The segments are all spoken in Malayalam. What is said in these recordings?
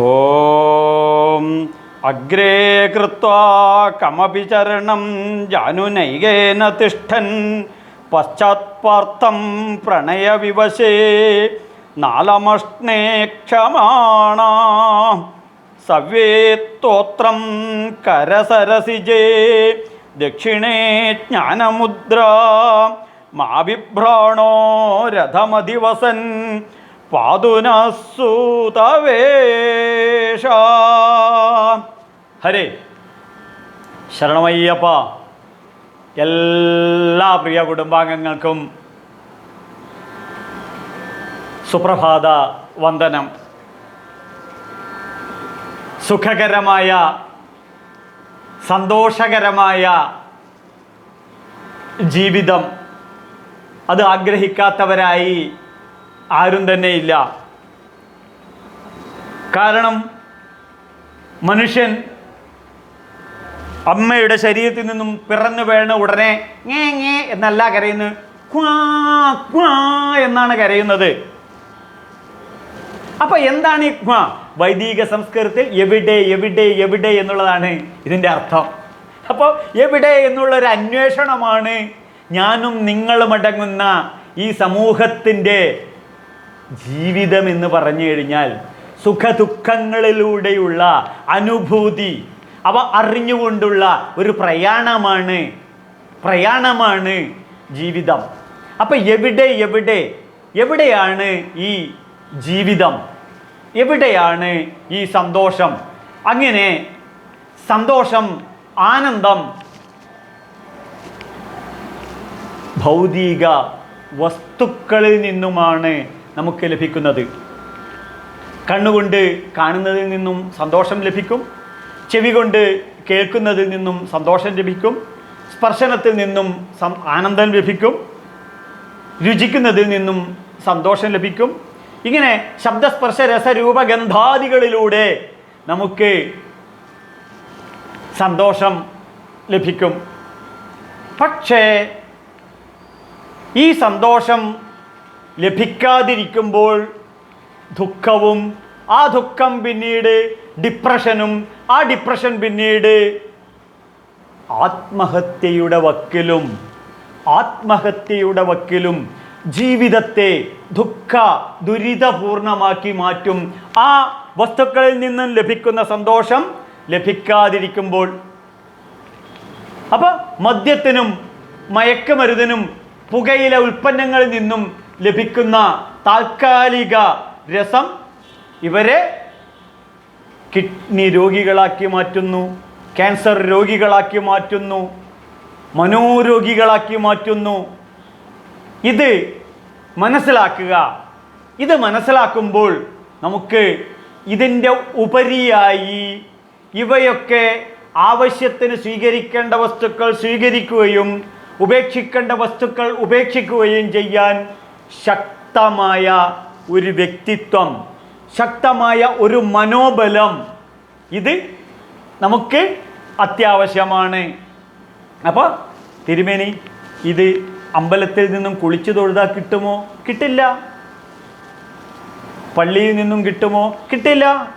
ഓം അഗ്രേ കൃത്വാ കമപി ചരണം ജാനുനൈകേന തിഷ്ഠൻ പശ്ചാത്പാർത്ഥം പ്രണയവിവശേ നാലമഷ്ണേ ക്ഷമാണ സവ്യേത്തോത്രം കരസരസിജേ ദക്ഷിണേ ജ്ഞാനമുദ്ര മാവിഭ്രാണോ രഥമധിവസൻ പാതുനസൂതവേഷ. ഹരേ. ശരണമയ്യപ്പ. എല്ലാ പ്രിയ കുടുംബാംഗങ്ങൾക്കും സുപ്രഭാത വന്ദനം. സുഖകരമായ സന്തോഷകരമായ ജീവിതം അത് ആഗ്രഹിക്കാത്തവരായി ആരും തന്നെ ഇല്ല. കാരണം മനുഷ്യൻ അമ്മയുടെ ശരീരത്തിൽ നിന്നും പിറന്നു വീണ ഉടനെ ngേ ngേ എന്നല്ല കരയുന്നത്. ക്വാ ക്വാ എന്നാണ് കരയുന്നത്. അപ്പൊ എന്താണ് ഈ ക്വാ? വൈദിക സംസ്കൃതത്തിൽ എവിടെ എവിടെ എവിടെ എന്നുള്ളതാണ് ഇതിന്റെ അർത്ഥം. അപ്പോൾ എവിടെ എന്നുള്ള ഒരു അന്വേഷണമാണ് ഞാനും നിങ്ങളും അടങ്ങുന്ന ഈ സമൂഹത്തിന്റെ ജീവിതം എന്ന് പറഞ്ഞു കഴിഞ്ഞാൽ സുഖദുഃഖങ്ങളിലൂടെയുള്ള അനുഭൂതി. അവ അറിഞ്ഞുകൊണ്ടുള്ള ഒരു പ്രയാണമാണ്. പ്രയാണമാണ് ജീവിതം. അപ്പം എവിടെ എവിടെ എവിടെയാണ് ഈ ജീവിതം? എവിടെയാണ് ഈ സന്തോഷം? അങ്ങനെ സന്തോഷം ആനന്ദം ഭൗതിക വസ്തുക്കളിൽ നിന്നുമാണ് നമുക്ക് ലഭിക്കുന്നത്. കണ്ണുകൊണ്ട് കാണുന്നതിൽ നിന്നും സന്തോഷം ലഭിക്കും. ചെവി കൊണ്ട് കേൾക്കുന്നതിൽ നിന്നും സന്തോഷം ലഭിക്കും. സ്പർശനത്തിൽ നിന്നും ആനന്ദം ലഭിക്കും. രുചിക്കുന്നതിൽ നിന്നും സന്തോഷം ലഭിക്കും. ഇങ്ങനെ ശബ്ദസ്പർശ രസരൂപഗന്ധാദികളിലൂടെ നമുക്ക് സന്തോഷം ലഭിക്കും. പക്ഷേ ഈ സന്തോഷം ലഭിക്കാതിരിക്കുമ്പോൾ ദുഃഖവും ആ ദുഃഖം പിന്നീട് ഡിപ്രഷനും ആ ഡിപ്രഷൻ പിന്നീട് ആത്മഹത്യയുടെ വക്കിലും ആത്മഹത്യയുടെ വക്കിലും ജീവിതത്തെ ദുഃഖ ദുരിതപൂർണമാക്കി മാറ്റും. ആ വസ്തുക്കളിൽ നിന്നും ലഭിക്കുന്ന സന്തോഷം ലഭിക്കാതിരിക്കുമ്പോൾ. അപ്പൊ മദ്യത്തിനും മയക്കുമരുതിനും പുകയില ഉൽപ്പന്നങ്ങളിൽ നിന്നും ലഭിക്കുന്ന താൽക്കാലിക രസം ഇവരെ കിഡ്നി രോഗികളാക്കി മാറ്റുന്നു ക്യാൻസർ രോഗികളാക്കി മാറ്റുന്നു മനോരോഗികളാക്കി മാറ്റുന്നു. ഇത് മനസ്സിലാക്കുക. ഇത് മനസ്സിലാക്കുമ്പോൾ നമുക്ക് ഇതിന്റെ ഉപരിയായി ഇവയൊക്കെ ആവശ്യത്തിന് സ്വീകരിക്കേണ്ട വസ്തുക്കൾ സ്വീകരിക്കുകയും ഉപേക്ഷിക്കേണ്ട വസ്തുക്കൾ ഉപേക്ഷിക്കുകയും ചെയ്യാൻ ശക്തമായ ഒരു വ്യക്തിത്വം ശക്തമായ ഒരു മനോബലം. ഇത് നമുക്ക് അത്യാവശ്യമാണ്. അപ്പോൾ തിരുമേനി ഇത് അമ്പലത്തിൽ നിന്നും കുളിച്ചു തൊഴുതാൽ കിട്ടുമോ? കിട്ടില്ല. പള്ളിയിൽ നിന്നും കിട്ടുമോ? കിട്ടില്ല.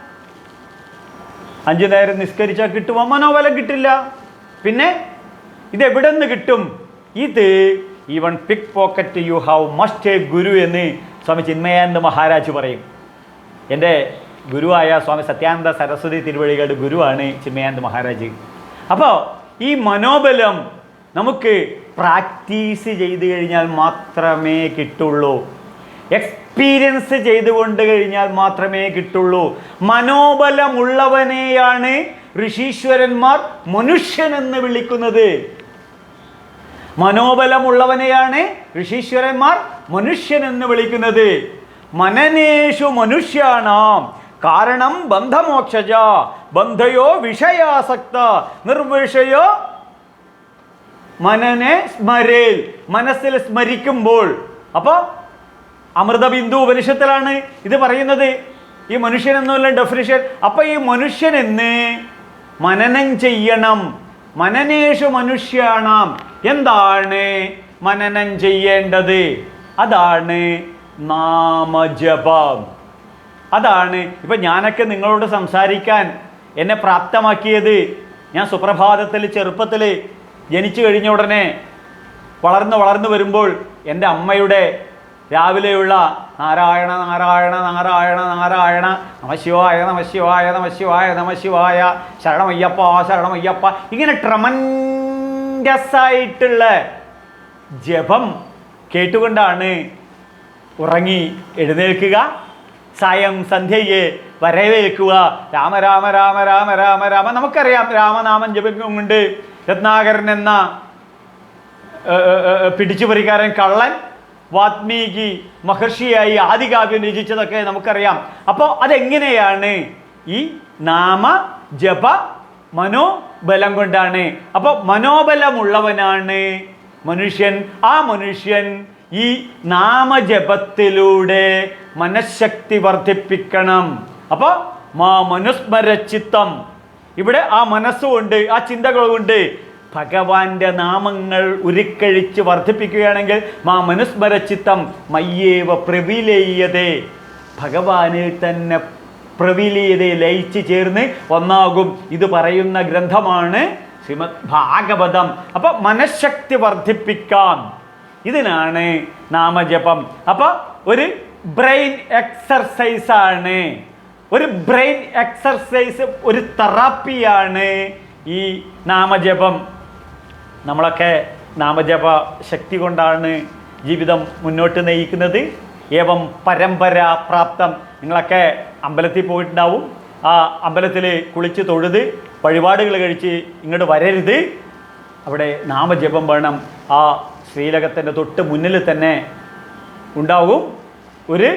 അഞ്ചു നേരം നിസ്കരിച്ചാൽ കിട്ടുമോ? മനോബലം കിട്ടില്ല. പിന്നെ ഇതെവിടെ നിന്ന് കിട്ടും? ഇത് even pickpocket you have must a guru എന്ന് സ്വാമി ചിന്മയാനന്ദ മഹാരാജ് പറയും. എന്റെ ഗുരുവായ സ്വാമി സത്യാനന്ദ സരസ്വതി തിരുവഴികളുടെ ഗുരുവാണ് ചിന്മയാനന്ദ മഹാരാജ്. അപ്പോൾ ഈ മനോബലം നമുക്ക് പ്രാക്ടീസ് ചെയ്ത് കഴിഞ്ഞാൽ മാത്രമേ കിട്ടുള്ളൂ. എക്സ്പീരിയൻസ് ചെയ്തുകൊണ്ട് കഴിഞ്ഞാൽ മാത്രമേ കിട്ടുള്ളൂ. മനോബലമുള്ളവനെയാണ് ഋഷീശ്വരന്മാർ മനുഷ്യനെന്ന് വിളിക്കുന്നത്. മനോബലമുള്ളവനെയാണ് ഋഷീശ്വരന്മാർ മനുഷ്യൻ എന്ന് വിളിക്കുന്നത്. മനനേഷു മനുഷ്യാണാം. കാരണം ബന്ധമോക്ഷജ. ബന്ധയോ വിഷയാസക്ത. നിർവിഷയോ മനനെ സ്മരേൽ. മനസ്സിൽ സ്മരിക്കുമ്പോൾ. അപ്പോൾ അമൃതബിന്ദു ഉപനിഷത്തിലാണ് ഇത് പറയുന്നത്. ഈ മനുഷ്യൻ എന്നുള്ള ഡെഫിനിഷൻ അപ്പൊ ഈ മനുഷ്യനെന്ന് മനനം ചെയ്യണം. മനനേഷു മനുഷ്യാണാം. എന്താണ് മനനം ചെയ്യേണ്ടത്? അതാണ് നാമജപം. അതാണ് ഇപ്പം ഞാനൊക്കെ നിങ്ങളോട് സംസാരിക്കാൻ എന്നെ പ്രാപ്തമാക്കിയത്. ഞാൻ സുപ്രഭാതത്തിൽ ചെറുപ്പത്തിൽ ജനിച്ചു കഴിഞ്ഞ ഉടനെ വളർന്ന് വളർന്നു വരുമ്പോൾ എന്റെ അമ്മയുടെ രാവിലെയുള്ള നാരായണ നാരായണ നാരായണ നാരായണ നമശിവായ നമശിവായ നമശിവായ നമശിവായ ശരണമയ്യപ്പ ശരണമയ്യപ്പ ഇങ്ങനെ ട്രമൻഡസ് ആയിട്ടുള്ള ജപം കേട്ടുകൊണ്ടാണ് ഉറങ്ങി എഴുന്നേൽക്കുക. സായം സന്ധ്യയെ വരവേൽക്കുക. രാമ രാമ രാമ രാമ രാമ രാമ. നമുക്കറിയാം രാമനാമം ജപിക്കുന്നുണ്ട്. രത്നാകരൻ എന്ന പിടിച്ചുപറിക്കാരൻ കള്ളൻ വാത്മീകി മഹർഷിയായി ആദികാവ്യം രചിച്ചതൊക്കെ നമുക്കറിയാം. അപ്പോൾ അതെങ്ങനെയാണ് ഈ നാമ ജപ മനോബലം കൊണ്ടാണ്. അപ്പോൾ മനോബലമുള്ളവനാണ് മനുഷ്യൻ. ആ മനുഷ്യൻ ഈ നാമജപത്തിലൂടെ മനഃശക്തി വർദ്ധിപ്പിക്കണം. അപ്പോൾ മാ മനുസ്മരചിത്തം ഇവിടെ ആ മനസ്സുകൊണ്ട് ആ ചിന്തകൾ കൊണ്ട് ഭഗവാന്റെ നാമങ്ങൾ ഉരുക്കഴിച്ച് വർദ്ധിപ്പിക്കുകയാണെങ്കിൽ മാ മനുസ്മരചിത്തം മയ്യേവ പ്രവിലേയതേ ഭഗവാനിൽ തന്നെ പ്രവിലീയതയെ ലയിച്ചു ചേർന്ന് ഒന്നാകും. ഇത് പറയുന്ന ഗ്രന്ഥമാണ് ശ്രീമദ് ഭാഗവതം അപ്പോൾ മനഃശക്തി വർദ്ധിപ്പിക്കാൻ ഇതിനാണ് നാമജപം. അപ്പോൾ ഒരു ബ്രെയിൻ എക്സർസൈസ് ആണ് ഒരു ബ്രെയിൻ എക്സർസൈസ് ഒരു തെറാപ്പിയാണ് ഈ നാമജപം. നമ്മളൊക്കെ നാമജപ ശക്തി കൊണ്ടാണ് ജീവിതം മുന്നോട്ട് നയിക്കുന്നത്. ഏവം പരമ്പര പ്രാപ്തം. നിങ്ങളൊക്കെ അമ്പലത്തിൽ പോയിട്ടുണ്ടാവും. ആ അമ്പലത്തിൽ കുളിച്ച് തൊഴുത് വഴിപാടുകൾ കഴിച്ച് ഇങ്ങോട്ട് വരരുത്. അവിടെ നാമജപം വേണം. ആ ശ്രീലകത്തിന്റെ തൊട്ട് മുന്നിൽ തന്നെ ഉണ്ടാവും ഒരു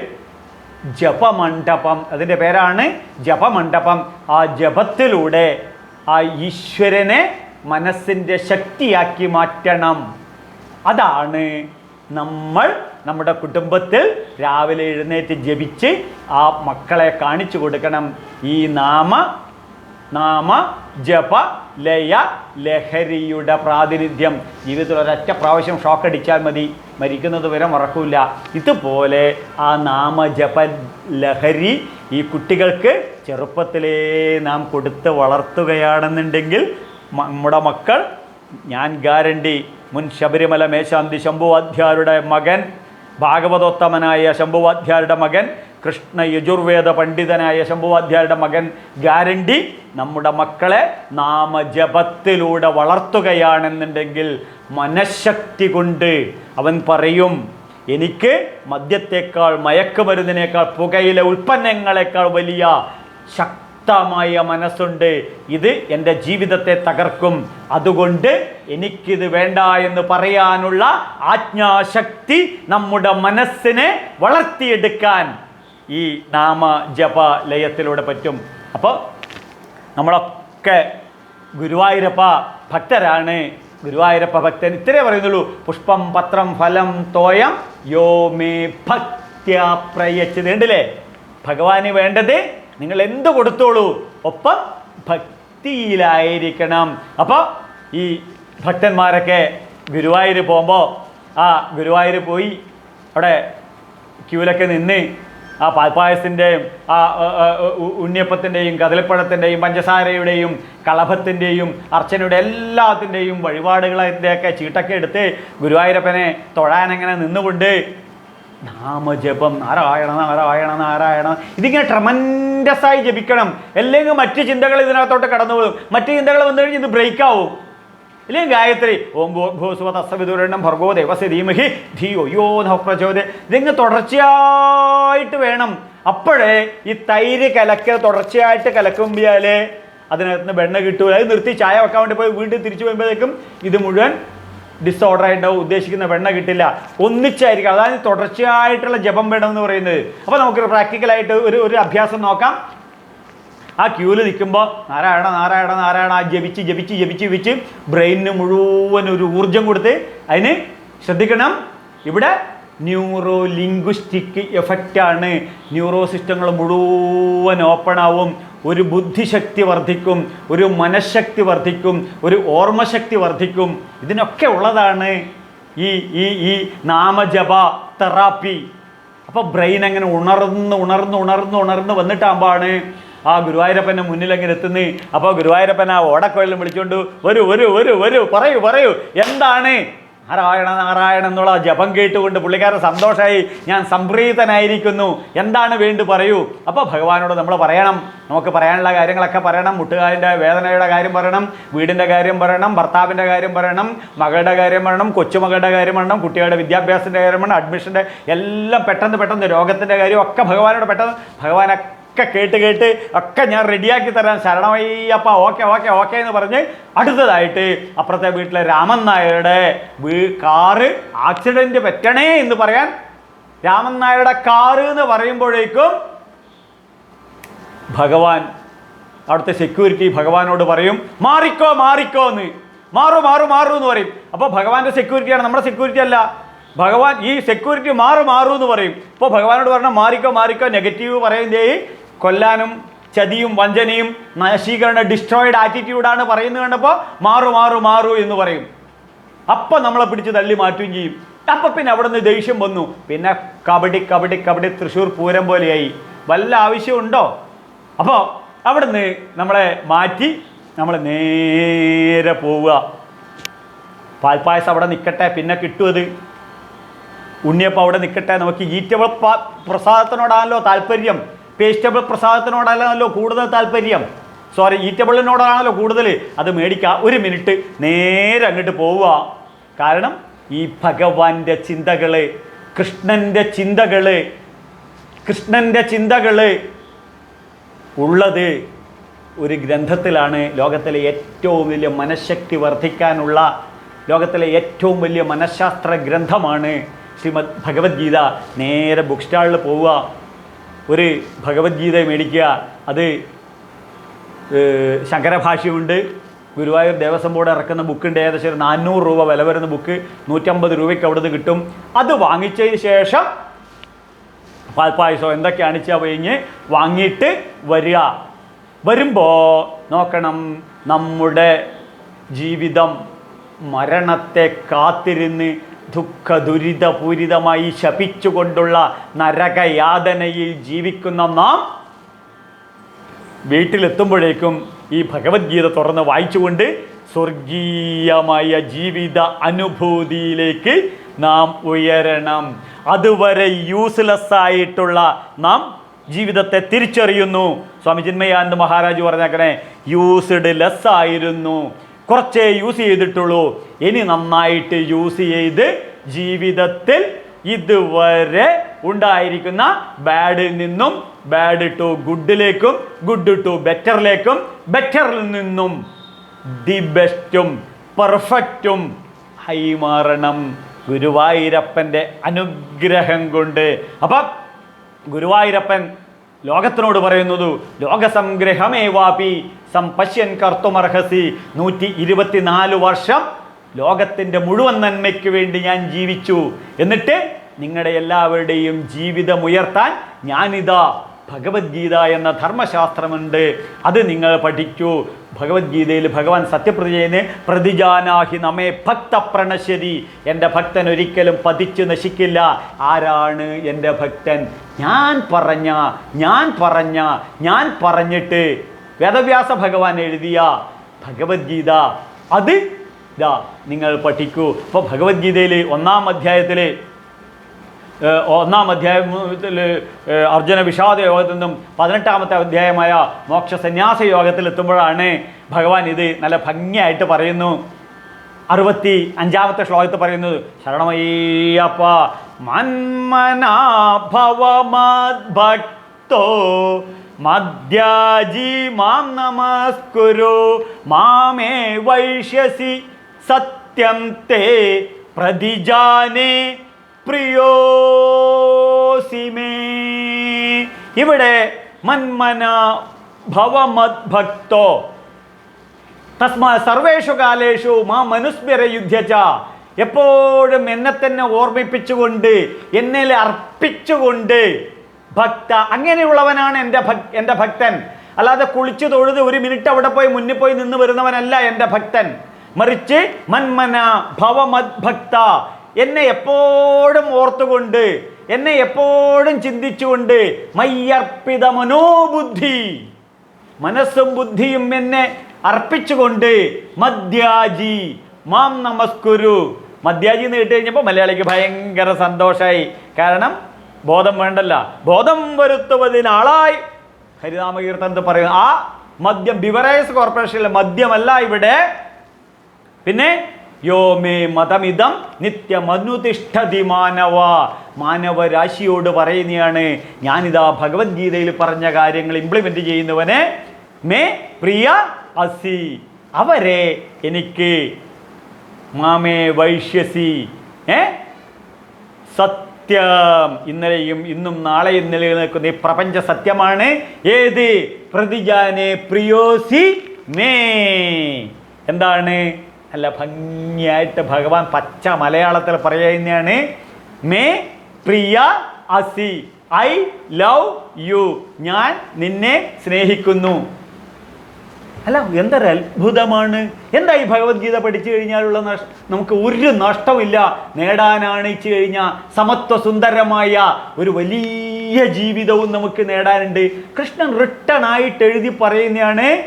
ജപമണ്ഡപം. അതിന്റെ പേരാണ് ജപമണ്ഡപം. ആ ജപത്തിലൂടെ ആ ഈശ്വരനെ മനസ്സിന്റെ ശക്തിയാക്കി മാറ്റണം. അതാണ് നമ്മൾ നമ്മുടെ കുടുംബത്തിൽ രാവിലെ എഴുന്നേറ്റ് ജപിച്ച് ആ മക്കളെ കാണിച്ചു കൊടുക്കണം. ഈ നാമ നാമ ജപ ലയ ലഹരിയുടെ പ്രാതിനിധ്യം. ജീവിതത്തിൽ ഒരൊറ്റ പ്രാവശ്യം ഷോക്ക് അടിച്ചാൽ മതി. മരിക്കുന്നത് വരെ മറക്കൂല. ഇതുപോലെ ആ നാമജപ ലഹരി ഈ കുട്ടികൾക്ക് ചെറുപ്പത്തിലേ നാം കൊടുത്ത് വളർത്തുകയാണെന്നുണ്ടെങ്കിൽ നമ്മുടെ മക്കൾ ഞാൻ ഗ്യാരണ്ടി മുൻ ശബരിമല മേശാന്തി ശംഭുവാധ്യാരുടെ മകൻ ഭാഗവതോത്തമനായ ശംഭുവാധ്യാരുടെ മകൻ കൃഷ്ണ യജുർവേദ പണ്ഡിതനായ ശംഭുവാധ്യാരുടെ മകൻ ഗ്യാരണ്ടി നമ്മുടെ മക്കളെ നാമജപത്തിലൂടെ വളർത്തുകയാണെന്നുണ്ടെങ്കിൽ മനഃശക്തി കൊണ്ട് അവൻ പറയും എനിക്ക് മദ്യത്തേക്കാൾ മയക്കുമരുന്നിനേക്കാൾ പുകയിലെ ഉൽപ്പന്നങ്ങളെക്കാൾ വലിയ ശക്തമായ മനസ്സുണ്ട്. ഇത് എന്റെ ജീവിതത്തെ തകർക്കും. അതുകൊണ്ട് എനിക്കിത് വേണ്ട എന്ന് പറയാനുള്ള ആജ്ഞാശക്തി നമ്മുടെ മനസ്സിനെ വളർത്തിയെടുക്കാൻ ഈ നാമ ജപ ലയത്തിലൂടെ പറ്റും. അപ്പോൾ നമ്മളൊക്കെ ഗുരുവായൂരപ്പ ഭക്തരാണ്. ഗുരുവായൂരപ്പ ഭക്തൻ ഇത്രേ പറയുന്നുള്ളൂ. പുഷ്പം പത്രം ഫലം തോയം യോ മേ ഭക്ത്യ പ്രയച്ചത് ഉണ്ടല്ലേ ഭഗവാന് വേണ്ടത് നിങ്ങൾ എന്ത് കൊടുത്തോളൂ? ഒപ്പം ഭക്തിയിലായിരിക്കണം. അപ്പോൾ ഈ ഭക്തന്മാരൊക്കെ ഗുരുവായൂർ പോകുമ്പോൾ ആ ഗുരുവായൂർ പോയി അവിടെ ക്യൂലൊക്കെ നിന്ന് ആ പാൽപ്പായസത്തിന്റെയും ആ ഉണ്ണിയപ്പത്തിന്റെയും കദളിപ്പഴത്തിന്റെയും പഞ്ചസാരയുടെയും കളഭത്തിന്റെയും അർച്ചനയുടെ എല്ലാത്തിന്റെയും വഴിപാടുകളൊക്കെ ചീട്ടൊക്കെ എടുത്ത് ഗുരുവായൂരപ്പനെ തൊഴാനങ്ങനെ നിന്നുകൊണ്ട് നാമജപം നാരായണ നാരായണ നാരായണ ഇതിങ്ങനെ ട്രമൻഡസ് ആയി ജപിക്കണം. അല്ലെങ്കിൽ മറ്റു ചിന്തകൾ ഇതിനകത്തോട്ട് കടന്നു പോകും. മറ്റു ചിന്തകൾ വന്നു കഴിഞ്ഞ് ഇത് ബ്രേക്ക് ആവും. ഇല്ലെങ്കിൽ ഗായത്രി ഓം ഭോസുവ തസ്സവിദുരണം ഭർഗോ ദേവസ്യ ധീമഹി ധിയോ യോ നഃ പ്രചോദയ ഇതിങ്ങ് തുടർച്ചയായിട്ട് വേണം. അപ്പോഴേ ഈ തൈര് കലക്കൽ തുടർച്ചയായിട്ട് കലക്കുമ്പിയാലേ അതിനകത്ത് നിന്ന് വെണ്ണ കിട്ടൂല. അത് നിർത്തി ചായ വെക്കാൻ വേണ്ടി പോയി വീണ്ടും തിരിച്ചു വരുമ്പോഴേക്കും ഇത് മുഴുവൻ ഡിസോർഡർ ആയിട്ടുണ്ടാവും ഉദ്ദേശിക്കുന്ന വെണ്ണ കിട്ടില്ല ഒന്നിച്ചായിരിക്കും. അതാണ് തുടർച്ചയായിട്ടുള്ള ജപം വേണം എന്ന് പറയുന്നത്. അപ്പോൾ നമുക്ക് പ്രാക്ടിക്കലായിട്ട് ഒരു ഒരു അഭ്യാസം നോക്കാം. ആ ക്യൂൽ നിൽക്കുമ്പോൾ നാരായണ നാരായണ നാരായണ ജപിച്ച് ജപിച്ച് ജപിച്ച് ജപിച്ച് ബ്രെയിനിന് മുഴുവൻ ഒരു ഊർജം കൊടുത്ത് അതിന് ശ്രദ്ധിക്കണം. ഇവിടെ ന്യൂറോ ലിംഗ്വിസ്റ്റിക് എഫക്റ്റാണ് ന്യൂറോ സിസ്റ്റങ്ങൾ മുഴുവൻ ഓപ്പൺ ആവും. ഒരു ബുദ്ധിശക്തി വർദ്ധിക്കും ഒരു മനഃശക്തി വർദ്ധിക്കും ഒരു ഓർമ്മശക്തി വർദ്ധിക്കും. ഇതിനൊക്കെ ഉള്ളതാണ് ഈ ഈ ഈ നാമജപ തെറാപ്പി. അപ്പോൾ ബ്രെയിൻ അങ്ങനെ ഉണർന്ന് ഉണർന്ന് ഉണർന്ന് ഉണർന്ന് വന്നിട്ടാകുമ്പോഴാണ് ആ ഗുരുവായൂരപ്പന്റെ മുന്നിൽ അങ്ങനെ എത്തുന്നത്. അപ്പോൾ ഗുരുവായൂരപ്പൻ ആ ഓടക്കൊള്ളിൽ വിളിച്ചുകൊണ്ട് വരൂ വരൂ വരൂ വരൂ പറയൂ പറയൂ എന്താണ്? നാരായണ നാരായണ എന്നുള്ള ജപം കേട്ടുകൊണ്ട് പുള്ളിക്കാരൻ സന്തോഷമായി ഞാൻ സംപ്രീതനായിരിക്കുന്നു. എന്താണ് വേണ്ടി പറയൂ? അപ്പോൾ ഭഗവാനോട് നമ്മൾ പറയണം. നമുക്ക് പറയാനുള്ള കാര്യങ്ങളൊക്കെ പറയണം. മുട്ടുകാലിന്റെ വേദനയുടെ കാര്യം പറയണം. വീടിന്റെ കാര്യം പറയണം. ഭർത്താവിന്റെ കാര്യം പറയണം. മകളുടെ കാര്യം പറയണം. കൊച്ചുമകളുടെ കാര്യം പറയണം. കുട്ടികളുടെ വിദ്യാഭ്യാസത്തിന്റെ കാര്യം പറയണം. അഡ്മിഷന്റെ എല്ലാം പെട്ടെന്ന് പെട്ടെന്ന് രോഗത്തിന്റെ കാര്യം ഒക്കെ ഭഗവാനോട് പെട്ടെന്ന് ഭഗവാനൊക്കെ ഒക്കെ കേട്ട് കേട്ട് ഒക്കെ ഞാൻ റെഡിയാക്കി തരാം. ശരണമയ്യപ്പ ഓക്കെ ഓക്കെ ഓക്കെ എന്ന് പറഞ്ഞ് അടുത്തതായിട്ട് അപ്പുറത്തെ വീട്ടിലെ രാമൻ നായരുടെ വീ കാറ് ആക്സിഡന്റ് പറ്റണേ എന്ന് പറയാൻ രാമൻ നായരുടെ കാറ് എന്ന് പറയുമ്പോഴേക്കും ഭഗവാൻ അവിടുത്തെ സെക്യൂരിറ്റി ഭഗവാനോട് പറയും മാറിക്കോ മാറിക്കോ എന്ന്. മാറു മാറു മാറു എന്ന് പറയും. അപ്പോൾ ഭഗവാന്റെ സെക്യൂരിറ്റിയാണ് നമ്മുടെ സെക്യൂരിറ്റി അല്ല. ഭഗവാൻ ഈ സെക്യൂരിറ്റി മാറു മാറൂ എന്ന് പറയും. ഇപ്പോൾ ഭഗവാനോട് പറഞ്ഞാൽ മാറിക്കോ മാറിക്കോ നെഗറ്റീവ് പറയുന്നതേ കൊല്ലാനും ചതിയും വഞ്ചനയും നശീകരണ ഡിസ്ട്രോയിഡ് ആറ്റിറ്റ്യൂഡാണ് പറയുന്നത് കണ്ടപ്പോൾ മാറു മാറു മാറു എന്ന് പറയും. അപ്പം നമ്മളെ പിടിച്ച് തള്ളി മാറ്റുകയും ചെയ്യും. അപ്പം പിന്നെ അവിടെ നിന്ന് ദേഷ്യം വന്നു. പിന്നെ കബഡി കബഡി കബഡി തൃശ്ശൂർ പൂരം പോലെയായി. വല്ല ആവശ്യമുണ്ടോ അപ്പോൾ അവിടുന്ന് നമ്മളെ മാറ്റി നമ്മൾ നേരെ പോവുക. പാൽപ്പായസം അവിടെ നിൽക്കട്ടെ പിന്നെ കിട്ടുമത് ഉണ്ണിയപ്പം അവിടെ നിൽക്കട്ടെ നമുക്ക് ഈറ്റബിൾ പ്രസാദത്തിനോടാണല്ലോ താല്പര്യം. പേസ്റ്റബിൾ പ്രസാദത്തിനോടാണല്ലോ കൂടുതൽ താല്പര്യം. സോറി ഈറ്റബിളിനോടാണല്ലോ കൂടുതൽ. അത് മേടിക്കുക ഒരു മിനിറ്റ്. നേരെ അങ്ങോട്ട് പോവുക. കാരണം ഈ ഭഗവാന്റെ ചിന്തകൾ കൃഷ്ണന്റെ ചിന്തകൾ കൃഷ്ണന്റെ ചിന്തകൾ ഉള്ളത് ഒരു ഗ്രന്ഥത്തിലാണ് ലോകത്തിലെ ഏറ്റവും വലിയ മനഃശക്തി വർദ്ധിക്കാനുള്ള ലോകത്തിലെ ഏറ്റവും വലിയ മനഃശാസ്ത്ര ഗ്രന്ഥമാണ് ശ്രീമദ് ഭഗവത്ഗീത നേരെ ബുക്ക് സ്റ്റാളിൽ പോവുക. ഒരു ഭഗവത്ഗീത മേടിക്കുക. അത് ശങ്കരഭാഷയുണ്ട് ഗുരുവായൂർ ദേവസ്വം ബോർഡ് ഇറക്കുന്ന ബുക്കുണ്ട് ഏകദേശം ഒരു നാനൂറ് രൂപ വില വരുന്ന ബുക്ക് നൂറ്റമ്പത് രൂപയ്ക്ക് അവിടുന്ന് കിട്ടും. അത് വാങ്ങിച്ചതിന് ശേഷം പാൽപ്പായസോ എന്തൊക്കെയാണ് വെച്ചാൽ കഴിഞ്ഞ് വാങ്ങിയിട്ട് വരിക. വരുമ്പോൾ നോക്കണം നമ്മുടെ ജീവിതം മരണത്തെ കാത്തിരുന്ന് ദുഃഖ ദുരിതപൂരിതമായി ശപിച്ചുകൊണ്ടുള്ള നരകയാതനയിൽ ജീവിക്കുന്ന നാം വീട്ടിലെത്തുമ്പോഴേക്കും ഈ ഭഗവത്ഗീത തുറന്ന് വായിച്ചുകൊണ്ട് സ്വർഗീയമായ ജീവിത അനുഭൂതിയിലേക്ക് നാം ഉയരണം. അതുവരെ യൂസ്ലെസ് ആയിട്ടുള്ള നാം ജീവിതത്തെ തിരിച്ചറിയുന്നു. സ്വാമി ചിന്മയാനന്ദ് മഹാരാജ് പറഞ്ഞേക്കണേ യൂസ്ഡ് ലെസ് ആയിരുന്നു. കുറച്ചേ യൂസ് ചെയ്തിട്ടുള്ളൂ. ഇനി നന്നായിട്ട് യൂസ് ചെയ്ത് ജീവിതത്തിൽ ഇതുവരെ ഉണ്ടായിരിക്കുന്ന ബാഡിൽ നിന്നും ബാഡ് ടു ഗുഡിലേക്കും ഗുഡ് ടു ബെറ്ററിലേക്കും ബെറ്ററിൽ നിന്നും ദി ബെസ്റ്റും പെർഫെക്റ്റും ആയി മാറണം. ഗുരുവായൂരപ്പന്റെ അനുഗ്രഹം കൊണ്ട്. അപ്പം ഗുരുവായൂരപ്പൻ ലോകത്തിനോട് പറയുന്നത് സംപശ്യൻ കർത്തുമർഹസി. നൂറ്റി ഇരുപത്തിനാല് വർഷം ലോകത്തിന്റെ മുഴുവൻ നന്മയ്ക്ക് വേണ്ടി ഞാൻ ജീവിച്ചു. എന്നിട്ട് നിങ്ങളുടെ എല്ലാവരുടെയും ജീവിതം ഉയർത്താൻ ഞാനിതാ ഭഗവത്ഗീത എന്ന ധർമ്മശാസ്ത്രമുണ്ട്. അത് നിങ്ങൾ പഠിക്കൂ. ഭഗവത്ഗീതയിൽ ഭഗവാൻ സത്യപ്രതിജയന് പ്രതിജാനാഹി നമേ ഭക്ത പ്രണശ്യതി. എന്റെ ഭക്തൻ ഒരിക്കലും പതിച്ചു നശിക്കില്ല. ആരാണ് എന്റെ ഭക്തൻ? ഞാൻ പറഞ്ഞ ഞാൻ പറഞ്ഞ ഞാൻ പറഞ്ഞിട്ട് വേദവ്യാസ ഭഗവാൻ എഴുതിയ ഭഗവത്ഗീത. അത് ഇതാ നിങ്ങൾ പഠിക്കൂ. ഇപ്പോൾ ഭഗവത്ഗീതയിൽ ഒന്നാം അധ്യായത്തിൽ ഒന്നാം അധ്യായത്തിൽ അർജുന വിഷാദ യോഗത്തിൽ നിന്നും പതിനെട്ടാമത്തെ അധ്യായമായ മോക്ഷ സന്യാസ യോഗത്തിൽ എത്തുമ്പോഴാണ് ഭഗവാൻ ഇത് നല്ല ഭംഗിയായിട്ട് പറയുന്നു. അറുപത്തി അഞ്ചാമത്തെ ശ്ലോകത്തിൽ പറയുന്നത് ശരണമയ്യപ്പ മന്മനാഭവമദ്ഭക്തോ മദ്യാജി മാം നമസ്കുരു മാമേ വൈഷ്യസി സത്യം തേ പ്രതിജാനേ പ്രിയോസിമേ ഇവിടെ മന്മന ഭവമദ്ഭക്തോ. തസ്മാ സർവേഷു കാലേഷു മാ മനുസ്മര യുദ്ധ്യച്ച എപ്പോഴും എന്നെ തന്നെ ഓർമ്മിപ്പിച്ചുകൊണ്ട് എന്നെ അർപ്പിച്ചുകൊണ്ട് ഭക്ത. അങ്ങനെയുള്ളവനാണ് എന്റെ ഭക് എന്റെ ഭക്തൻ. അല്ലാതെ കുളിച്ചു തൊഴുത് ഒരു മിനിറ്റ് അവിടെ പോയി മുന്നിൽ പോയി നിന്ന് വരുന്നവനല്ല എന്റെ ഭക്തൻ. മറിച്ച് മന്മന ഭവമദ്ഭക്ത എന്നെ എപ്പോഴും ഓർത്തുകൊണ്ട് എന്നെ എപ്പോഴും ചിന്തിച്ചുകൊണ്ട് മയ്യർപ്പിത മനോബുദ്ധി. മനസ്സും ബുദ്ധിയും എന്നെ അർപ്പിച്ചുകൊണ്ട് മദ്യാജി മാം നമസ്കുരു. മദ്യാജി എന്ന് കേട്ട് കഴിഞ്ഞപ്പോൾ മലയാളിക്ക് ഭയങ്കര സന്തോഷമായി കാരണം ബോധം വേണ്ടല്ല. ബോധം വരുത്തുവതിനാളായി ഹരിനാമകീർത്തനത്തിൽ പറയുന്നു ആ മദ്യം ബിവറേഴ്സ് കോർപ്പറേഷനിലെ മദ്യമല്ല ഇവിടെ. പിന്നെ യോ മേ മതമിതം നിത്യമനുതിഷ്ഠതി മാനവ. മാനവരാശിയോട് പറയുന്നതാണ് ഞാനിതാ ഭഗവത്ഗീതയിൽ പറഞ്ഞ കാര്യങ്ങൾ ഇംപ്ലിമെന്റ് ചെയ്യുന്നവനെ മേ പ്രിയ അസി അവരെ എനിക്ക് മാമേ വൈശ്യസി ഏ? സത്യം. ഇന്നലെയും ഇന്നും നാളെയും നിലനിൽക്കുന്ന ഈ പ്രപഞ്ച സത്യമാണ്. ഏത്? പ്രതിജാനെ പ്രിയോസി മേ. എന്താണ്? അല്ല ഭംഗിയായിട്ട് ഭഗവാൻ പച്ച മലയാളത്തിൽ പറയുന്നതാണ് മേ പ്രിയ അസി. I love you. ഞാൻ നിന്നെ സ്നേഹിക്കുന്നു. അല്ല എന്തൊരു അത്ഭുതമാണ് എന്താ ഈ ഭഗവത്ഗീത പഠിച്ചു കഴിഞ്ഞാലുള്ള നഷ് നമുക്ക് ഒരു നഷ്ടമില്ല നേടാനാണിച്ചു കഴിഞ്ഞാൽ സമത്വസുന്ദരമായ ഒരു വലിയ ജീവിതവും നമുക്ക് നേടാനുണ്ട്. കൃഷ്ണൻ റിട്ടൺ ആയിട്ട് എഴുതി പറയുന്നതാണ്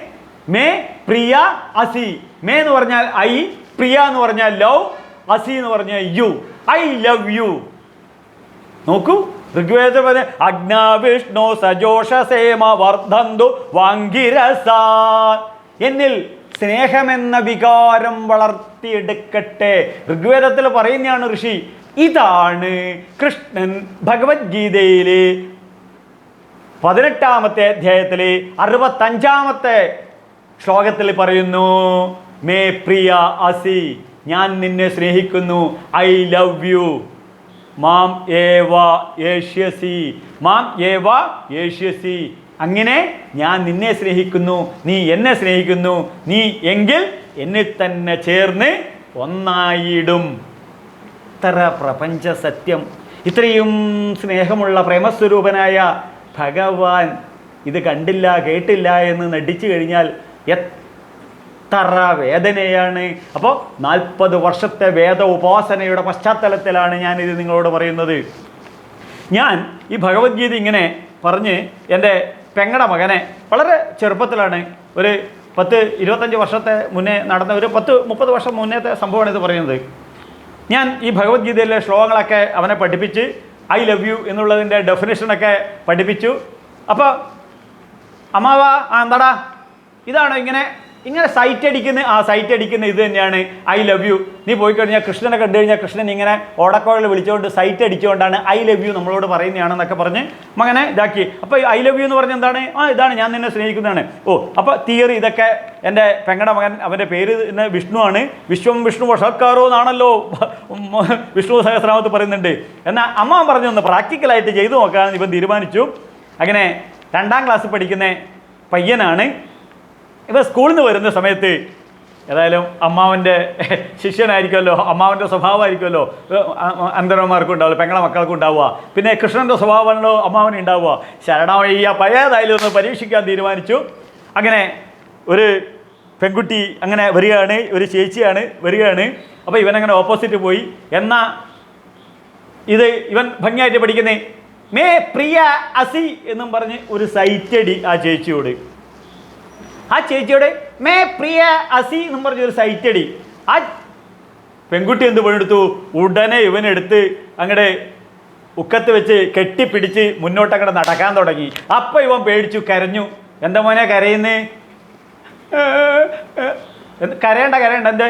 മേ പ്രിയ അസി. മേ എന്ന് പറഞ്ഞാൽ ഐ പ്രിയ എന്ന് പറഞ്ഞാൽ ലവ് അസി എന്ന് പറഞ്ഞാൽ യു. I love U. നോക്കൂ. ഋഗ്വേദ അഗ്നാ വിഷ്ണു സജോഷസേമ വർദ്ധന്തു വാങ്കിരസ. എന്നിൽ സ്നേഹമെന്ന വികാരം വളർത്തിയെടുക്കട്ടെ. ഋഗ്വേദത്തിൽ പറയുന്നതാണ് ഋഷി ഇതാണ് കൃഷ്ണൻ ഭഗവത്ഗീതയിലെ പതിനെട്ടാമത്തെ അധ്യായത്തിലെ അറുപത്തഞ്ചാമത്തെ ശ്ലോകത്തിൽ പറയുന്നു മേ പ്രിയ അസി ഞാൻ നിന്നെ സ്നേഹിക്കുന്നു. I love U. മാം ഏവ ഏഷ്യസി മാം ഏവ ഏഷ്യസി അങ്ങനെ ഞാൻ നിന്നെ സ്നേഹിക്കുന്നു നീ എന്നെ സ്നേഹിക്കുന്നു നീ എങ്കിൽ എന്നിൽ തന്നെ ചേർന്ന് ഒന്നായിടും. ഇത്ര പ്രപഞ്ച സത്യം ഇത്രയും സ്നേഹമുള്ള പ്രേമസ്വരൂപനായ ഭഗവാൻ ഇത് കണ്ടില്ല കേട്ടില്ല എന്ന് നടിച്ചു കഴിഞ്ഞാൽ എത്ര വേദനയാണ് അപ്പോൾ നാൽപ്പത് വർഷത്തെ വേദ ഉപാസനയുടെ പശ്ചാത്തലത്തിലാണ് ഞാനിത് നിങ്ങളോട് പറയുന്നത്. ഞാൻ ഈ ഭഗവത്ഗീത ഇങ്ങനെ പറഞ്ഞ് എന്റെ പെങ്ങടെ മകനെ വളരെ ചെറുപ്പത്തിലാണ് ഒരു പത്ത് ഇരുപത്തഞ്ച് വർഷത്തെ മുന്നേ നടന്ന ഒരു പത്ത് മുപ്പത് വർഷം മുന്നേത്തെ സംഭവമാണ് ഇത് പറയുന്നത്. ഞാൻ ഈ ഭഗവത്ഗീതയിലെ ശ്ലോകങ്ങളൊക്കെ അവനെ പഠിപ്പിച്ച് ഐ ലവ് യു എന്നുള്ളതിന്റെ ഡെഫിനേഷനൊക്കെ പഠിപ്പിച്ചു. അപ്പോൾ അമ്മാവ ആ എന്താടാ? ഇതാണോ ഇങ്ങനെ ഇങ്ങനെ സൈറ്റ് അടിക്കുന്ന ആ സൈറ്റ് അടിക്കുന്ന ഇത് തന്നെയാണ്. ഐ ലവ് യു നീ പോയി കഴിഞ്ഞാൽ കൃഷ്ണനെ കണ്ടു കഴിഞ്ഞാൽ കൃഷ്ണൻ ഇങ്ങനെ ഓടക്കോളിൽ വിളിച്ചുകൊണ്ട് സൈറ്റ് അടിച്ചുകൊണ്ടാണ് ഐ ലവ് യു നമ്മളോട് പറയുന്നതാണെന്നൊക്കെ പറഞ്ഞ് മകനെ ഇതാക്കി. അപ്പോൾ ഐ ലവ് യു എന്ന് പറഞ്ഞ എന്താണ്? ആ ഇതാണ് ഞാൻ നിന്നെ സ്നേഹിക്കുന്നതാണ്. ഓ അപ്പോൾ തിയറി ഇതൊക്കെ എന്റെ പെങ്ങടെ മകൻ അവന്റെ പേര് വിഷ്ണു ആണ് വിശ്വം വിഷ്ണു വഷക്കാരോ എന്നാണല്ലോ വിഷ്ണു സഹസ്രാമത്ത് പറയുന്നുണ്ട്. എന്നാൽ അമ്മ പറഞ്ഞു ഒന്ന് പ്രാക്ടിക്കലായിട്ട് ചെയ്തു നോക്കാമെന്ന് ഇപ്പം തീരുമാനിച്ചു. അങ്ങനെ രണ്ടാം ക്ലാസ് പഠിക്കുന്ന പയ്യനാണ്. ഇവ സ്കൂളിൽ നിന്ന് വരുന്ന സമയത്ത് ഏതായാലും അമ്മാവന്റെ ശിഷ്യനായിരിക്കുമല്ലോ അമ്മാവന്റെ സ്വഭാവമായിരിക്കുമല്ലോ അന്തരന്മാർക്കും ഉണ്ടാവില്ല പെങ്ങളെ മക്കൾക്കും ഉണ്ടാവുക. പിന്നെ കൃഷ്ണന്റെ സ്വഭാവമാണല്ലോ അമ്മാവന് ഉണ്ടാവുക. ശരണമയ്യ പയ്യതായാലും ഒന്ന് പരീക്ഷിക്കാൻ തീരുമാനിച്ചു. അങ്ങനെ ഒരു പെൺകുട്ടി അങ്ങനെ വരികയാണ് ഒരു ചേച്ചിയാണ് വരികയാണ്. അപ്പോൾ ഇവനങ്ങനെ ഓപ്പോസിറ്റ് പോയി. എന്നാൽ ഇത് ഇവൻ ഭംഗിയായിട്ട് പഠിക്കുന്നേ മേ പ്രിയ അസി എന്നും പറഞ്ഞ് ഒരു സൈറ്റടി ആ ചേച്ചിയോട്. ആ ചേച്ചിയോട് മേ പ്രിയ അസി എന്നും പറഞ്ഞൊരു സൈറ്റ് സൈറ്റടി ആ പെൺകുട്ടി എന്ത് പണിയെടുത്തു? ഉടനെ ഇവനെടുത്ത് അങ്ങടെ ഉക്കത്ത് വെച്ച് കെട്ടിപ്പിടിച്ച് മുന്നോട്ട് അങ്ങോട്ട് നടക്കാൻ തുടങ്ങി. അപ്പം ഇവൻ പേടിച്ചു കരഞ്ഞു. എന്താ മോനെ കരയുന്നേ? കരയണ്ട കരയണ്ട. എന്തേ?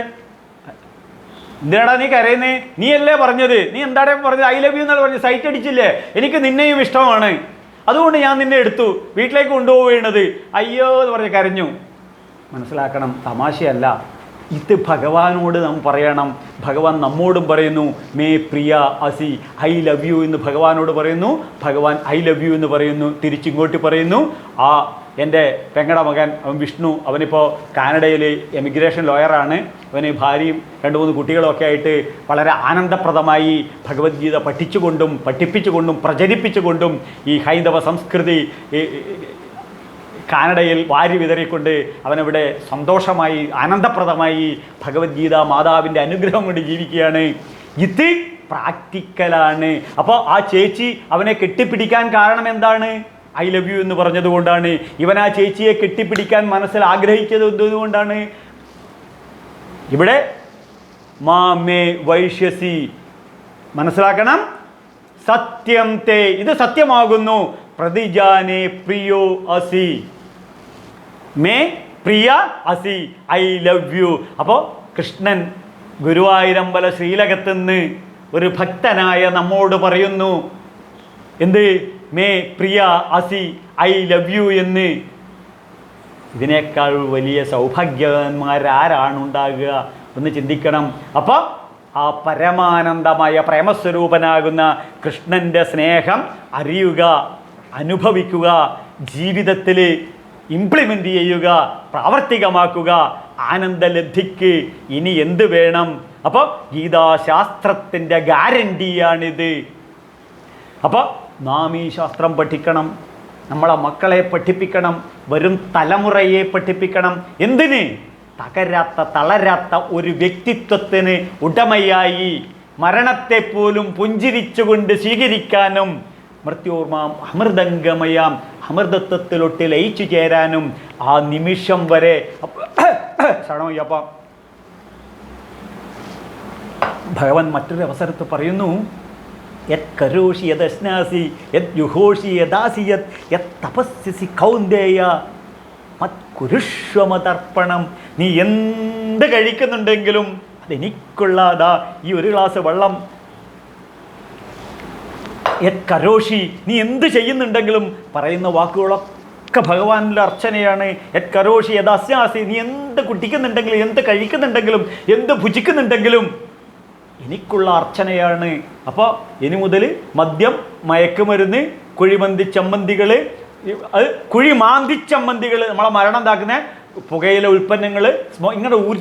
എന്തിനാടാ നീ കരയുന്നേ? നീ അല്ലേ പറഞ്ഞത്? നീ എന്താടേ പറഞ്ഞത്? ഐ ലവ് യു എന്നാണ് പറഞ്ഞത് സൈറ്റ് അടിച്ചില്ലേ? എനിക്ക് നിന്നെയും ഇഷ്ടമാണ്. അതുകൊണ്ട് ഞാൻ നിന്നെ എടുത്തു. വീട്ടിലേക്ക് കൊണ്ടുപോവുകയാണത് അയ്യോ എന്ന് പറഞ്ഞ് കരഞ്ഞു. മനസ്സിലാക്കണം തമാശയല്ല. ഇത് ഭഗവാനോട് നാം പറയണം. ഭഗവാൻ നമ്മോടും പറയുന്നു മേ പ്രിയ അസി ഐ ലവ് യു എന്ന് ഭഗവാനോട് പറയുന്നു. ഭഗവാൻ ഐ ലവ് യു എന്ന് പറയുന്നു. തിരിച്ചിങ്ങോട്ട് പറയുന്നു. ആ എന്റെ പെങ്ങടെ മകൻ അവൻ വിഷ്ണു. അവനിപ്പോൾ കാനഡയിൽ എമിഗ്രേഷൻ ലോയറാണ് അവന് ഭാര്യയും രണ്ട് മൂന്ന് കുട്ടികളൊക്കെ ആയിട്ട് വളരെ ആനന്ദപ്രദമായി ഭഗവത്ഗീത പഠിച്ചുകൊണ്ടും പഠിപ്പിച്ചുകൊണ്ടും പ്രചരിപ്പിച്ചുകൊണ്ടും ഈ ഹൈന്ദവ സംസ്കൃതി കാനഡയിൽ വാരി വിതറിക്കൊണ്ട് അവനവിടെ സന്തോഷമായി ആനന്ദപ്രദമായി ഭഗവത്ഗീത മാതാവിന്റെ അനുഗ്രഹം കൊണ്ട് ജീവിക്കുകയാണ്. ഇത് പ്രാക്ടിക്കലാണ്. അപ്പോൾ ആ ചേച്ചി അവനെ കെട്ടിപ്പിടിക്കാൻ കാരണം എന്താണ്? ഐ ലവ് യു എന്ന് പറഞ്ഞതുകൊണ്ടാണ്. ഇവൻ ആ ചേച്ചിയെ കെട്ടിപ്പിടിക്കാൻ മനസ്സിൽ ആഗ്രഹിച്ചത് എന്തുകൊണ്ടാണ്? ഇവിടെ മാമേ വൈശ്യസി. മനസ്സിലാക്കണം? സത്യം തേ. ഇത് സത്യമാകുന്നു. പ്രതിജാനെ പ്രിയോ അസി. മേ പ്രിയ അസി. ഐ ലവ് യു അപ്പോൾ കൃഷ്ണൻ ഗുരുവായൂരമ്പല ശ്രീലകത്തുനിന്ന് ഒരു ഭക്തനായ നമ്മോട് പറയുന്നു. എന്ത്? മേ പ്രിയ അസി ഐ ലവ് യു എന്ന്. ഇതിനേക്കാൾ വലിയ സൗഭാഗ്യവാന്മാരാരാണ് ഉണ്ടാകുക എന്ന് ചിന്തിക്കണം. അപ്പോൾ ആ പരമാനന്ദമായ പ്രേമസ്വരൂപനാകുന്ന കൃഷ്ണന്റെ സ്നേഹം അറിയുക അനുഭവിക്കുക ജീവിതത്തിൽ ഇംപ്ലിമെന്റ് ചെയ്യുക പ്രാവർത്തികമാക്കുക ആനന്ദലബ്ധിക്ക് ഇനി എന്ത് വേണം? അപ്പോൾ ഗീതാശാസ്ത്രത്തിന്റെ ഗ്യാരണ്ടിയാണിത് അപ്പോൾ നാം ഈ ശാസ്ത്രം പഠിക്കണം നമ്മളെ മക്കളെ പഠിപ്പിക്കണം വരും തലമുറയെ പഠിപ്പിക്കണം. എന്തിന്? തകരാത്ത തളരാത്ത ഒരു വ്യക്തിത്വത്തിന് ഉടമയായി മരണത്തെ പോലും പുഞ്ചിരിച്ചുകൊണ്ട് സ്വീകരിക്കാനും മൃത്യോർമാം അമൃതംഗമയാം അമൃതത്വത്തിലൊട്ട് ലയിച്ചു ചേരാനും ആ നിമിഷം വരെ ഭഗവാൻ മറ്റൊരു അവസരത്ത് പറയുന്നു യത് കരോഷി യദശ്നാസി യത് യുഹോഷി യദാസി യത് യത് തപസ്യസി കൗന്ദേയ മത് കുരുഷ്വമതർപ്പണം. നീ എന്ത് കഴിക്കുന്നുണ്ടെങ്കിലും അതെനിക്കുള്ളതാ ഈ ഒരു ഗ്ലാസ് വെള്ളം. യത് കരോഷി നീ എന്ത് ചെയ്യുന്നുണ്ടെങ്കിലും പറയുന്ന വാക്കുകളൊക്കെ ഭഗവാനിന്റെ അർച്ചനയാണ്. യത് കരോഷി യഥാസ്യാസി നീ എന്ത് കുടിക്കുന്നുണ്ടെങ്കിലും എന്ത് കഴിക്കുന്നുണ്ടെങ്കിലും എന്ത് ഭുജിക്കുന്നുണ്ടെങ്കിലും എനിക്കുള്ള അർച്ചനയാണ്. അപ്പോൾ ഇനി മുതൽ മദ്യം മയക്കുമരുന്ന് കുഴിമന്തി ചമ്മന്തികൾ അത് കുഴിമാന്തി ചമ്മന്തികൾ നമ്മളെ മരണം ഉണ്ടാക്കുന്ന പുകയിലെ ഉൽപ്പന്നങ്ങൾ ഇങ്ങനെ ഒരു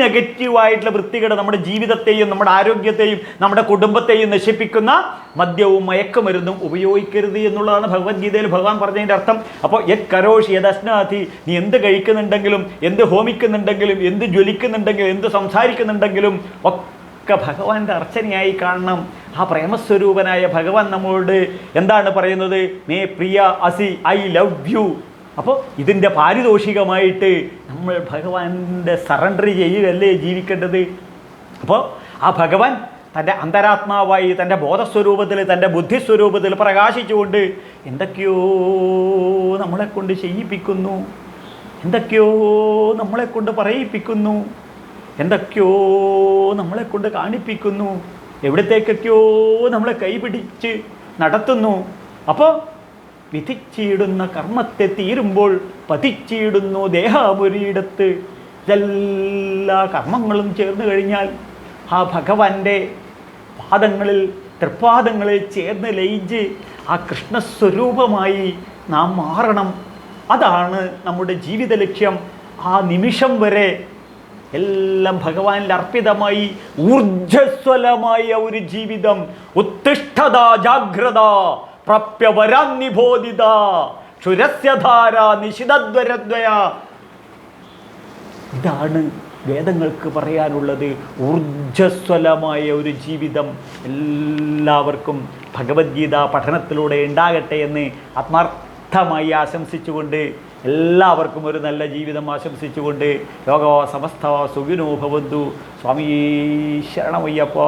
നെഗറ്റീവായിട്ടുള്ള വൃത്തികേട് നമ്മുടെ ജീവിതത്തെയും നമ്മുടെ ആരോഗ്യത്തെയും നമ്മുടെ കുടുംബത്തെയും നശിപ്പിക്കുന്ന മദ്യവും മയക്കുമരുന്നും ഉപയോഗിക്കരുത് എന്നുള്ളതാണ് ഭഗവത്ഗീതയിൽ ഭഗവാൻ പറഞ്ഞതിന്റെ അർത്ഥം. അപ്പോൾ യത് കരോഷ് അശ്നാഥി നീ എന്ത് കഴിക്കുന്നുണ്ടെങ്കിലും എന്ത് ഹോമിക്കുന്നുണ്ടെങ്കിലും എന്ത് ജ്വലിക്കുന്നുണ്ടെങ്കിലും എന്ത് സംസാരിക്കുന്നുണ്ടെങ്കിലും ഒക്കെ ഭഗവാന്റെ അർച്ചനയായി കാണണം. ആ പ്രേമസ്വരൂപനായ ഭഗവാൻ നമ്മളോട് എന്താണ് പറയുന്നത്? മേ പ്രിയ അസി ഐ ലവ് യു. അപ്പോൾ ഇതിന്റെ പാരിതോഷികമായിട്ട് നമ്മൾ ഭഗവാന്റെ സറണ്ടർ ചെയ്യുകയല്ലേ ജീവിക്കേണ്ടത്? അപ്പോൾ ആ ഭഗവാൻ തന്റെ അന്തരാത്മാവായി തന്റെ ബോധസ്വരൂപത്തിൽ തന്റെ ബുദ്ധിസ്വരൂപത്തിൽ പ്രകാശിച്ചുകൊണ്ട് എന്തൊക്കെയോ നമ്മളെക്കൊണ്ട് ചെയ്യിപ്പിക്കുന്നു. എന്തൊക്കെയോ നമ്മളെക്കൊണ്ട് പറയിപ്പിക്കുന്നു. എന്തൊക്കെയോ നമ്മളെ കൊണ്ട് കാണിപ്പിക്കുന്നു. എവിടത്തേക്കൊക്കെയോ നമ്മളെ കൈപിടിച്ച് നടത്തുന്നു. അപ്പോൾ വിധിച്ചിടുന്ന കർമ്മത്തെ തീരുമ്പോൾ പതിച്ചിടുന്നു ദേഹാപുരിയിടത്ത്. ഇതെല്ലാ കർമ്മങ്ങളും ചേർന്ന് കഴിഞ്ഞാൽ ആ ഭഗവാന്റെ പാദങ്ങളിൽ തൃപ്പാദങ്ങളിൽ ചേർന്ന് ലയിച്ച് ആ കൃഷ്ണസ്വരൂപമായി നാം മാറണം. അതാണ് നമ്മുടെ ജീവിത ലക്ഷ്യം. ആ നിമിഷം വരെ എല്ലാം ഭഗവാനിൽ അർപ്പിതമായി ഊർജസ്വലമായ ഒരു ജീവിതം. ഉത്തിഷ്ഠത ജാഗ്രത പ്രാപ്യവരാന്നിബോധിത ക്ഷുരസ്യധാര നിശിതദ്വരദ്വയ. ഇതാണ് വേദങ്ങൾക്ക് പറയാനുള്ളത് ഊർജസ്വലമായ ഒരു ജീവിതം. എല്ലാവർക്കും ഭഗവത്ഗീത പഠനത്തിലൂടെ ഉണ്ടാകട്ടെ എന്ന് ആത്മാർത്ഥമായി ആശംസിച്ചുകൊണ്ട് എല്ലാവർക്കും ഒരു നല്ല ജീവിതം ആശംസിച്ചുകൊണ്ട് ലോക സമസ്ത സുഖിനോ ഭവന്തു. സ്വാമി ശരണമയ്യപ്പ.